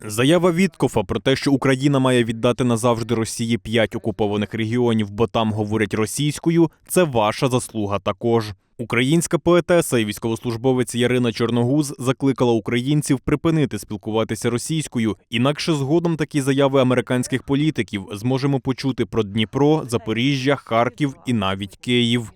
Заява Віткофа про те, що Україна має віддати назавжди Росії п'ять окупованих регіонів, бо там говорять російською, це ваша заслуга також. Українська поетеса і військовослужбовець Ярина Чорногуз закликала українців припинити спілкуватися російською. Інакше згодом такі заяви американських політиків зможемо почути про Дніпро, Запоріжжя, Харків і навіть Київ.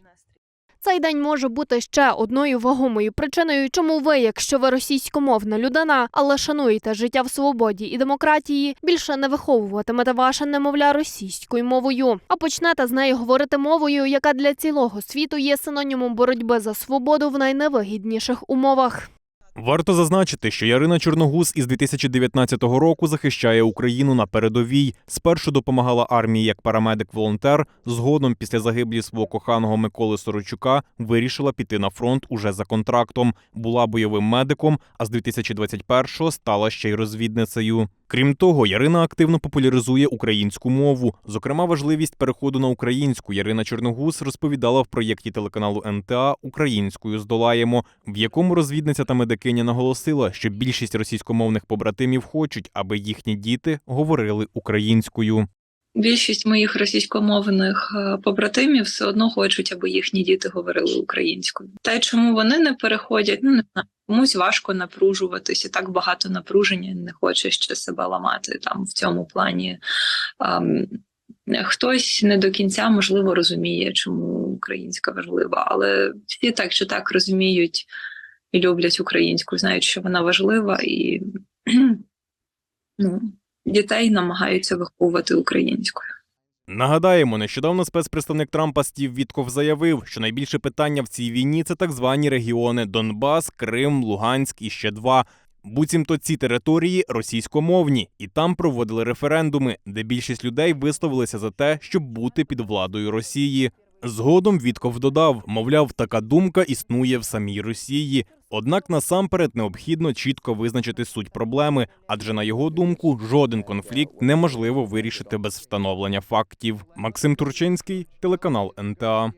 Цей день може бути ще одною вагомою причиною, чому ви, якщо ви російськомовна людина, але шануєте життя в свободі і демократії, більше не виховуватимете ваше немовля російською мовою, а почнете з нею говорити мовою, яка для цілого світу є синонімом боротьби за свободу в найневигідніших умовах. Варто зазначити, що Ярина Чорногуз із 2019 року захищає Україну на передовій. Спершу допомагала армії як парамедик-волонтер. Згодом, після загиблі свого коханого Миколи Сорочука, вирішила піти на фронт уже за контрактом. Була бойовим медиком, а з 2021-го стала ще й розвідницею. Крім того, Ярина активно популяризує українську мову. Зокрема, важливість переходу на українську Ярина Чорногуз розповідала в проєкті телеканалу НТА Українською здолаємо, в якому розвідниця та медикиня наголосила, що більшість російськомовних побратимів хочуть, аби їхні діти говорили українською. Більшість моїх російськомовних е, побратимів все одно хочуть, аби їхні діти говорили українською. Та й чому вони не переходять? Ну не знаю. Комусь важко напружуватися, так багато напруження не хоче ще себе ламати там в цьому плані. Ем, хтось не до кінця можливо розуміє, чому українська важлива, але всі так чи так розуміють і люблять українську, знають, що вона важлива, і ну, дітей намагаються виховувати українською. Нагадаємо, нещодавно спецпредставник Трампа Стів Вітков заявив, що найбільше питання в цій війні це так звані регіони Донбас, Крим, Луганськ і ще два. Буцімто ці території російськомовні, і там проводили референдуми, де більшість людей висловилися за те, щоб бути під владою Росії. Згодом Вітков додав, мовляв, така думка існує в самій Росії. Однак насамперед необхідно чітко визначити суть проблеми, адже на його думку жоден конфлікт неможливо вирішити без встановлення фактів. Максим Турчинський, телеканал НТА.